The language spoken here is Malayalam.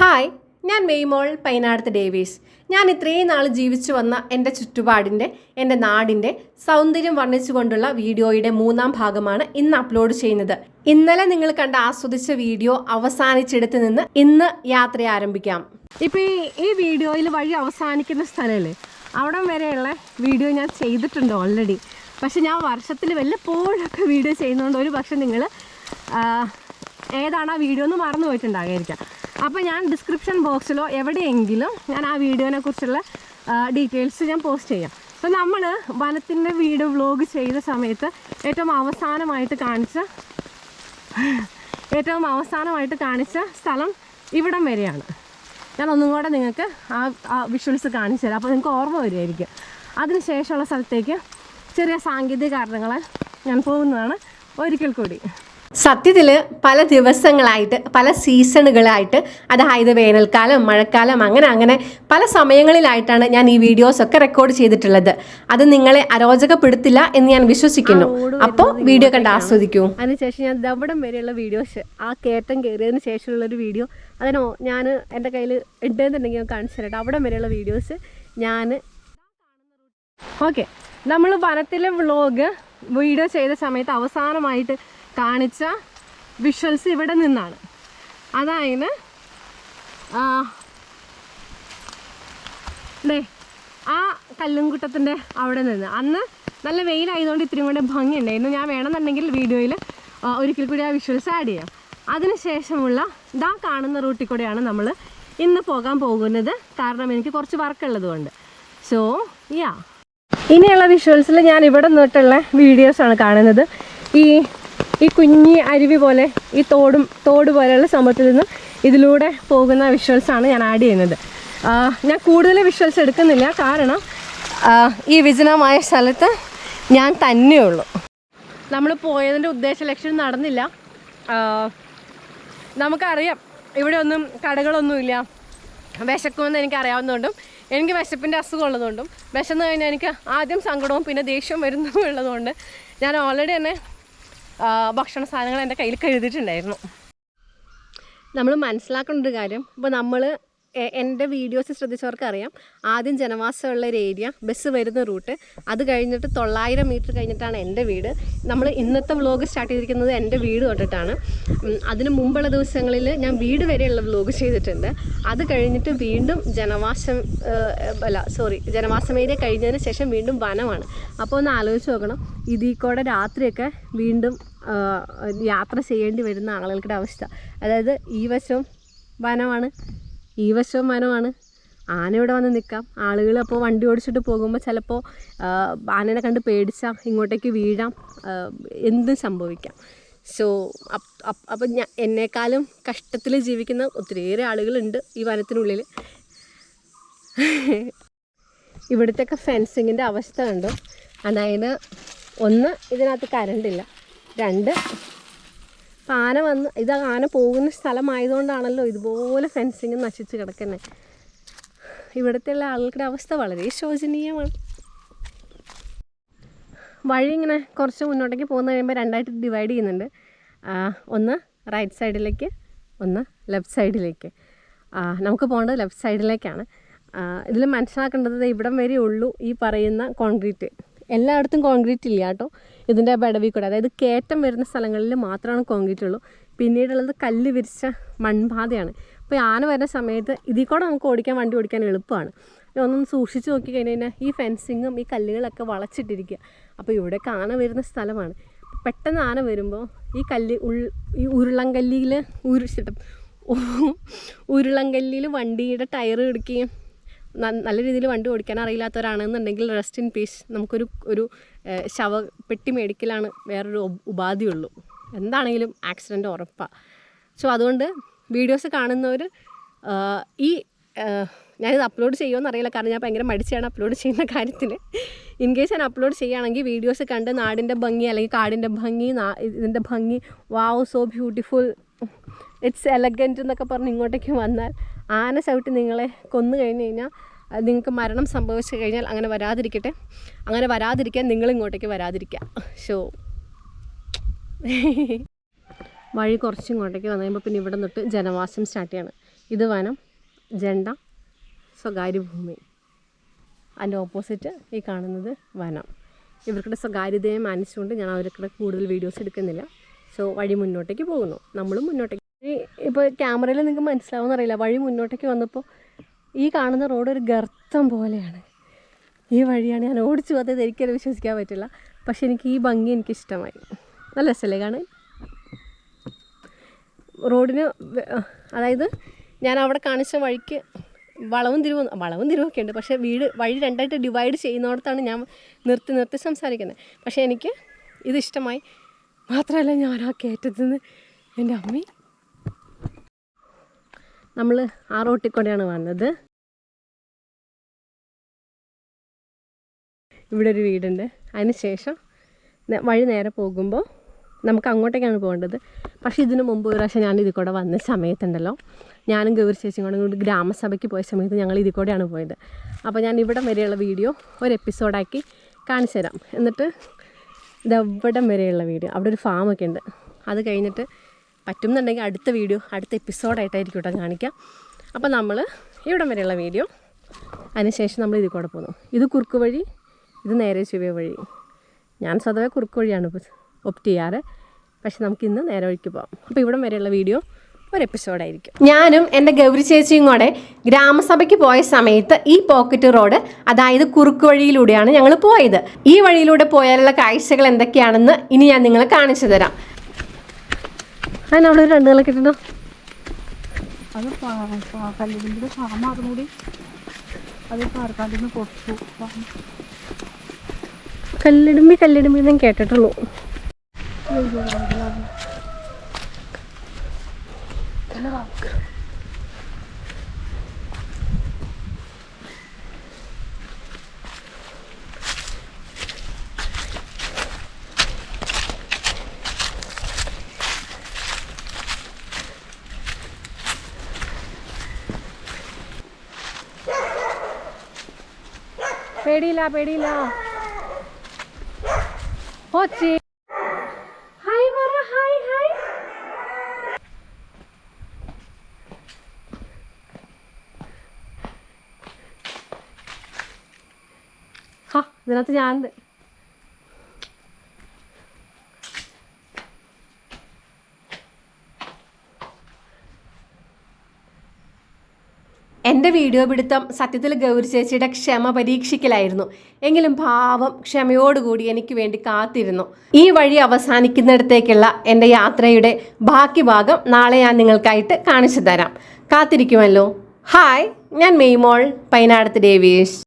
ഹായ് ഞാൻ മെയ്മോൾ പൈനാടത്ത് ഡേവീസ്. ഞാൻ ഇത്രയും നാൾ ജീവിച്ചു വന്ന എന്റെ ചുറ്റുപാടിന്റെ എന്റെ നാടിന്റെ സൗന്ദര്യം വർണിച്ചുകൊണ്ടുള്ള വീഡിയോയുടെ മൂന്നാം ഭാഗമാണ് ഇന്ന് അപ്ലോഡ് ചെയ്യുന്നത്. ഇന്നലെ നിങ്ങൾ കണ്ട ആസ്വദിച്ച വീഡിയോ അവസാനിച്ചെടുത്ത് നിന്ന് ഇന്ന് യാത്ര ആരംഭിക്കാം. ഇപ്പോൾ ഈ ഈ വീഡിയോയിൽ വഴി അവസാനിക്കുന്ന സ്ഥലമല്ലേ അവിടം വരെയുള്ള വീഡിയോ ഞാൻ ചെയ്തിട്ടുണ്ട് ഓൾറെഡി പക്ഷെ ഞാൻ വർഷത്തിൽ വല്ലപ്പോഴൊക്കെ വീഡിയോ ചെയ്യുന്നതുകൊണ്ട് ഒരു പക്ഷെ നിങ്ങൾ ഏതാണ് ആ വീഡിയോ എന്ന് മറന്നു പോയിട്ടുണ്ടാകായിരിക്കാം അപ്പോൾ ഞാൻ ഡിസ്ക്രിപ്ഷൻ ബോക്സിലോ എവിടെയെങ്കിലും ഞാൻ ആ വീഡിയോനെ കുറിച്ചുള്ള ഡീറ്റെയിൽസ് ഞാൻ പോസ്റ്റ് ചെയ്യാം. അപ്പോൾ നമ്മൾ വനത്തിന്റെ വീട് വ്ലോഗ് ചെയ്ത സമയത്ത് ഏറ്റവും അവസാനമായിട്ട് കാണിച്ച ഏറ്റവും അവസാനമായിട്ട് കാണിച്ച സ്ഥലം ഇവിടം വരെയാണ്. ഞാൻ ഒന്നും കൂടെ നിങ്ങൾക്ക് ആ ആ വിഷ്വൽസ് കാണിച്ചു തരാം. അപ്പോൾ നിങ്ങൾക്ക് ഓർമ്മ വരുമായിരിക്കും അതിനുശേഷമുള്ള സ്ഥലത്തേക്ക് ചെറിയ സാങ്കേതിക കാരണങ്ങളാൽ ഞാൻ പോകുന്നതാണ്. ഒരിക്കൽ കൂടി. സത്യത്തിൽ പല ദിവസങ്ങളായിട്ട് പല സീസണുകളായിട്ട് അതായത് വേനൽക്കാലം മഴക്കാലം അങ്ങനെ അങ്ങനെ പല സമയങ്ങളിലായിട്ടാണ് ഞാൻ ഈ വീഡിയോസ് ഒക്കെ റെക്കോർഡ് ചെയ്തിട്ടുള്ളത്. അത് നിങ്ങളെ അരോചകപ്പെടുത്തില്ല എന്ന് ഞാൻ വിശ്വസിക്കുന്നു. അപ്പോൾ വീഡിയോ കണ്ട് ആസ്വദിക്കൂ. അതിനുശേഷം ഞാൻ ദവിടം വരെയുള്ള വീഡിയോസ് ആ കയറ്റം കയറിയതിന് ശേഷമുള്ള ഒരു വീഡിയോ അതിനോ ഞാൻ എന്റെ കയ്യിൽ ഉണ്ടെന്നുണ്ടെങ്കിൽ ഞാൻ കാണിച്ചു തരട്ടെ. അവിടം വരെയുള്ള വീഡിയോസ് ഞാൻ ഓക്കെ. നമ്മൾ വനത്തിലെ വ്ളോഗ് വീഡിയോ ചെയ്ത സമയത്ത് അവസാനമായിട്ട് കാണിച്ച വിഷ്വൽസ് ഇവിടെ നിന്നാണ്. അതായത് ദേ ആ കല്ലുംകുട്ടത്തിന്റെ അവിടെ നിന്ന്. അന്ന് നല്ല വെയിലായതുകൊണ്ട് ഇത്തിരി കൂടെ ഭംഗിയുണ്ടായിരുന്നു. ഞാൻ വേണമെന്നുണ്ടെങ്കിൽ വീഡിയോയിൽ ഒരിക്കൽ കൂടി ആ വിഷ്വൽസ് ആഡ് ചെയ്യാം. അതിനുശേഷമുള്ള ഇതാ കാണുന്ന റൂട്ടിൽ കൂടെയാണ് നമ്മൾ ഇന്ന് പോകാൻ പോകുന്നത്. കാരണം എനിക്ക് കുറച്ച് വർക്ക് ഉള്ളതുകൊണ്ട് സോ യാ ഇനിയുള്ള വിഷ്വൽസിൽ ഞാൻ ഇവിടെ നിന്നിട്ടുള്ള വീഡിയോസാണ് കാണുന്നത്. ഈ ഈ കുഞ്ഞി അരുവി പോലെ ഈ തോടും തോട് പോലെയുള്ള സംഭവത്തിൽ നിന്നും ഇതിലൂടെ പോകുന്ന വിഷ്വൽസാണ് ഞാൻ ആഡ് ചെയ്യുന്നത്. ഞാൻ കൂടുതൽ വിഷ്വൽസ് എടുക്കുന്നില്ല കാരണം ഈ വിജനമായ സ്ഥലത്ത് ഞാൻ തന്നെയുള്ളൂ നമ്മൾ പോയതിന്റെ ഉദ്ദേശ ലക്ഷ്യം നടന്നില്ല. നമുക്കറിയാം ഇവിടെ ഒന്നും കടകളൊന്നുമില്ല വിശക്കുമെന്ന് എനിക്ക് അറിയാവുന്നതുകൊണ്ടും എനിക്ക് വിശപ്പിന്റെ അസുഖം ഉള്ളതുകൊണ്ടും വിശന്ന് കഴിഞ്ഞാൽ എനിക്ക് ആദ്യം സങ്കടവും പിന്നെ ദേഷ്യവും വരുന്നതും ഉള്ളതുകൊണ്ട് ഞാൻ ഓൾറെഡി തന്നെ ഭക്ഷണ സാധനങ്ങൾ എന്റെ കയ്യിൽ കരുതിയിട്ടുണ്ടായിരുന്നു നമ്മൾ മനസ്സിലാക്കേണ്ട ഒരു കാര്യം ഇപ്പോൾ നമ്മൾ എന്റെ വീഡിയോസ് ശ്രദ്ധിച്ചവർക്ക് അറിയാം ആദ്യം ജനവാസമുള്ള ഒരു ഏരിയ ബസ് വരുന്ന റൂട്ട്. അത് കഴിഞ്ഞിട്ട് തൊള്ളായിരം മീറ്റർ കഴിഞ്ഞിട്ടാണ് എന്റെ വീട്. നമ്മൾ ഇന്നത്തെ വ്ലോഗ് സ്റ്റാർട്ട് ചെയ്തിരിക്കുന്നത് എന്റെ വീട് തൊട്ടിട്ടാണ്. അതിന് മുമ്പുള്ള ദിവസങ്ങളിൽ ഞാൻ വീട് വരെയുള്ള വ്ലോഗ് ചെയ്തിട്ടുണ്ട്. അത് കഴിഞ്ഞിട്ട് വീണ്ടും ജനവാസം അല്ല സോറി ജനവാസം ഏരിയ കഴിഞ്ഞതിന് ശേഷം വീണ്ടും വനമാണ്. അപ്പോൾ ഒന്ന് ആലോചിച്ച് നോക്കണം. ഇതിൽ കൂടെ രാത്രിയൊക്കെ വീണ്ടും യാത്ര ചെയ്യേണ്ടി വരുന്ന ആളുകളുടെ അവസ്ഥ. അതായത് ഈ വശം വനമാണ്. ഈ വശവും വനമാണ് ആന ഇവിടെ വന്ന് നിൽക്കാം ആളുകൾ അപ്പോൾ വണ്ടി ഓടിച്ചിട്ട് പോകുമ്പോൾ ചിലപ്പോൾ ആനനെ കണ്ട് പേടിച്ചാൽ ഇങ്ങോട്ടേക്ക് വീഴാം. എന്തും സംഭവിക്കാം. സോ അപ്പം ഞാൻ എന്നെക്കാളും കഷ്ടത്തിൽ ജീവിക്കുന്ന ഒത്തിരിയേറെ ആളുകളുണ്ട് ഈ വനത്തിനുള്ളിൽ. ഇവിടുത്തെയൊക്കെ ഫെൻസിങ്ങിന്റെ അവസ്ഥ കണ്ടു? അതായത് ഒന്ന് ഇതിനകത്ത് കരണ്ടില്ല. രണ്ട് ആന വന്ന് ഇത് ആന പോകുന്ന സ്ഥലമായതുകൊണ്ടാണല്ലോ ഇതുപോലെ ഫെൻസിങ് നശിച്ച് കിടക്കുന്നത് ഇവിടുത്തെ ഉള്ള ആളുകളുടെ അവസ്ഥ വളരെ ശോചനീയമാണ്. വഴി ഇങ്ങനെ കുറച്ച് മുന്നോട്ടേക്ക് പോകുന്ന കഴിയുമ്പോൾ രണ്ടായിട്ട് ഡിവൈഡ് ചെയ്യുന്നുണ്ട്. ഒന്ന് റൈറ്റ് സൈഡിലേക്ക് ഒന്ന് ലെഫ്റ്റ് സൈഡിലേക്ക് നമുക്ക് പോകേണ്ടത് ലെഫ്റ്റ് സൈഡിലേക്കാണ് ഇതിൽ മനസ്സിലാക്കേണ്ടത് ഇവിടം വരെ ഉള്ളൂ ഈ പറയുന്ന കോൺക്രീറ്റ് എല്ലായിടത്തും കോൺക്രീറ്റ് ഇല്ല കേട്ടോ. ഇതിന്റെ ബടവിൽ കൂടെ. അതായത് കയറ്റം വരുന്ന സ്ഥലങ്ങളിൽ മാത്രമാണ് കോൺക്രീറ്റ് ഉള്ളൂ. പിന്നീടുള്ളത് കല്ല് വിരിച്ച മൺപാതയാണ്. അപ്പോൾ ആന വരുന്ന സമയത്ത് ഇതിൽ കൂടെ നമുക്ക് ഓടിക്കാൻ വണ്ടി ഓടിക്കാൻ എളുപ്പമാണ്. ഒന്നും സൂക്ഷിച്ച് നോക്കി കഴിഞ്ഞ് കഴിഞ്ഞാൽ ഈ ഫെൻസിങ്ങും ഈ കല്ലുകളൊക്കെ വളച്ചിട്ടിരിക്കുക അപ്പോൾ ഇവിടെ ആന വരുന്ന സ്ഥലമാണ്. പെട്ടെന്ന് ആന വരുമ്പോൾ ഈ കല്ല് ഉൾ ഈ ഉരുളങ്കല്ലിയിൽ ഉരുച്ചിട്ട് ഉരുളങ്കല്ലിയിൽ വണ്ടിയുടെ ടയർ ഇടുക്കുകയും ന- നല്ല രീതിയിൽ വണ്ടി ഓടിക്കാൻ അറിയില്ലാത്തവരാണെന്നുണ്ടെങ്കിൽ റെസ്റ്റ് ഇൻ പീസ് നമുക്കൊരു ഒരു ശവ ശവപ്പെട്ടി മേടിക്കലാണ് വേറൊരു ഉപ- ഉപാധിയുള്ളൂ. എന്താണെങ്കിലും ആക്സിഡന്റ് ഉറപ്പാണ് സോ അതുകൊണ്ട് വീഡിയോസ് കാണുന്നവർ ഈ ഞാനിത് അപ്ലോഡ് ചെയ്യുമോ അറിയില്ല കാരണം ഞാൻ ഭയങ്കര മടിച്ചാണ് അപ്ലോഡ് ചെയ്യുന്ന കാര്യത്തിൽ ഇൻ കേസ് ഞാൻ അപ്ലോഡ് ചെയ്യുകയാണെങ്കിൽ വീഡിയോസ് കണ്ട് നാടിന്റെ ഭംഗി അല്ലെങ്കിൽ കാടിന്റെ ഭംഗി ഇതിന്റെ ഭംഗി. Wow so beautiful it's elegant എന്നൊക്കെ പറഞ്ഞ് ഇങ്ങോട്ടേക്ക് വന്നാൽ ആന ചവിട്ടി നിങ്ങളെ കൊന്നു കഴിഞ്ഞ് കഴിഞ്ഞാൽ നിങ്ങൾക്ക് മരണം സംഭവിച്ചു കഴിഞ്ഞാൽ അങ്ങനെ വരാതിരിക്കട്ടെ. അങ്ങനെ വരാതിരിക്കാൻ നിങ്ങൾ ഇങ്ങോട്ടേക്ക് വരാതിരിക്കുക. ഷോ വഴി കുറച്ച് ഇങ്ങോട്ടേക്ക് വന്നു കഴിയുമ്പോൾ പിന്നെ ഇവിടെ നിന്നിട്ട് ജനവാസം സ്റ്റാർട്ട് ചെയ്യണം. ഇത് വനം ജണ്ട സ്വകാര്യ ഭൂമി അതിന്റെ ഓപ്പോസിറ്റ് ഈ കാണുന്നത് വനം. ഇവർക്കുടെ സ്വകാര്യതയെ മാനിച്ചുകൊണ്ട് ഞാൻ അവർക്കുടെ കൂടുതൽ വീഡിയോസ് എടുക്കുന്നില്ല. സോ വഴി മുന്നോട്ടേക്ക് പോകുന്നു. നമ്മളും മുന്നോട്ടേക്ക് ഇപ്പോൾ ക്യാമറയിൽ നിങ്ങൾക്ക് മനസ്സിലാവുമെന്ന് അറിയില്ല. വഴി മുന്നോട്ടേക്ക് വന്നപ്പോൾ ഈ കാണുന്ന റോഡ് ഒരു ഗർത്തം പോലെയാണ്. ഈ വഴിയാണ് ഞാൻ ഓടിച്ചു പോകാത്തത്. എനിക്കത് വിശ്വസിക്കാൻ പറ്റില്ല. പക്ഷെ എനിക്ക് ഈ ഭംഗി എനിക്ക് ഇഷ്ടമായി. നല്ല രസമല്ലേ കാണാൻ? റോഡിന് അതായത് ഞാൻ അവിടെ കാണിച്ച വഴിക്ക് വളവും തിരിവും വളവും തിരിവൊക്കെ ഉണ്ട്. പക്ഷേ വീട് വഴി രണ്ടായിട്ട് ഡിവൈഡ് ചെയ്യുന്നിടത്താണ് ഞാൻ നിർത്തി നിർത്തി സംസാരിക്കുന്നത്. പക്ഷേ എനിക്ക് ഇതിഷ്ടമായി മാത്രമല്ല ഞാൻ ആ കയറ്റത്തിൽ നിന്ന് എന്റെ അമ്മി. നമ്മൾ ആ റോട്ടിൽ കൂടെയാണ് വന്നത്. ഇവിടെ ഒരു വീടുണ്ട്. അതിന് ശേഷം വഴി നേരെ പോകുമ്പോൾ നമുക്ക് അങ്ങോട്ടേക്കാണ് പോകേണ്ടത്. പക്ഷേ ഇതിന് മുമ്പ് ഒരു പ്രാവശ്യം ഞാൻ ഇതിൽ കൂടെ വന്ന സമയത്തുണ്ടല്ലോ. ഞാനും ഗൗരി ചേച്ചിയും കൂടി ഗ്രാമസഭയ്ക്ക് പോയ സമയത്ത് ഞങ്ങൾ ഇതിൽ കൂടെയാണ് പോയത്. അപ്പോൾ ഞാൻ ഇവിടം വരെയുള്ള വീഡിയോ ഒരു എപ്പിസോഡാക്കി കാണിച്ചു തരാം എന്നിട്ട് ഇത് ഇവിടം വരെയുള്ള വീഡിയോ. അവിടെ ഒരു ഫാമൊക്കെ ഉണ്ട്. അത് കഴിഞ്ഞിട്ട് പറ്റുന്നുണ്ടെങ്കിൽ അടുത്ത വീഡിയോ അടുത്ത എപ്പിസോഡായിട്ടായിരിക്കും കേട്ടോ കാണിക്കാം. അപ്പോൾ നമ്മൾ ഇവിടം വരെയുള്ള വീഡിയോ. അതിനുശേഷം നമ്മൾ ഇതിൽ കൂടെ പോകുന്നു. ഇത് കുറുക്ക് വഴി ഇത് നേരെ ചുവ വഴി. ഞാൻ സ്വതവേ കുറുക്ക് വഴിയാണ് ഒപ്റ്റ് ചെയ്യാറ്. പക്ഷെ നമുക്കിന്ന് നേരെ വഴിക്ക് പോകാം. അപ്പോൾ ഇവിടം വരെയുള്ള വീഡിയോ ഒരു എപ്പിസോഡായിരിക്കും ഞാനും എന്റെ ഗൗരി ചേച്ചിയും കൂടെ ഗ്രാമസഭയ്ക്ക് പോയ സമയത്ത് ഈ പോക്കറ്റ് റോഡ് അതായത് കുറുക്ക് വഴിയിലൂടെയാണ് ഞങ്ങൾ പോയത്. ഈ വഴിയിലൂടെ പോയാലുള്ള കാഴ്ചകൾ എന്തൊക്കെയാണെന്ന് ഇനി ഞാൻ നിങ്ങളെ കാണിച്ചു തരാം. അതിനവിടെ ഒരു രണ്ടുകളൊക്കെ ഇട്ടുണ്ടോ അത് കല്ലിന്റെ ഫാം അതുകൂടി അത് പാർക്കാട്ടിൽ നിന്ന് കൊടുത്തു. കല്ലിടുമ്പി കല്ലിടുമ്പി ഞാൻ കേട്ടിട്ടുള്ളൂ. പേടിയില്ല പേടിയില്ല. ഓച്ചി ഹായ് പറ ഹായ് ഹായ്. ഹാ ഇതിനകത്ത് ഞാനുണ്ട്. എന്റെ വീഡിയോ പിടുത്തം സത്യത്തിൽ ഗൗരി ചേച്ചിയുടെ ക്ഷമ പരീക്ഷിക്കലായിരുന്നു. എങ്കിലും ഭാവം ക്ഷമയോടുകൂടി എനിക്ക് വേണ്ടി കാത്തിരുന്നു. ഈ വഴി അവസാനിക്കുന്നിടത്തേക്കുള്ള എന്റെ യാത്രയുടെ ബാക്കി ഭാഗം നാളെ ഞാൻ നിങ്ങൾക്കായിട്ട് കാണിച്ചു തരാം. കാത്തിരിക്കുമല്ലോ. ഹായ് ഞാൻ മെയ്മോൾ പൈനാടത്ത് ഡേവീഷ്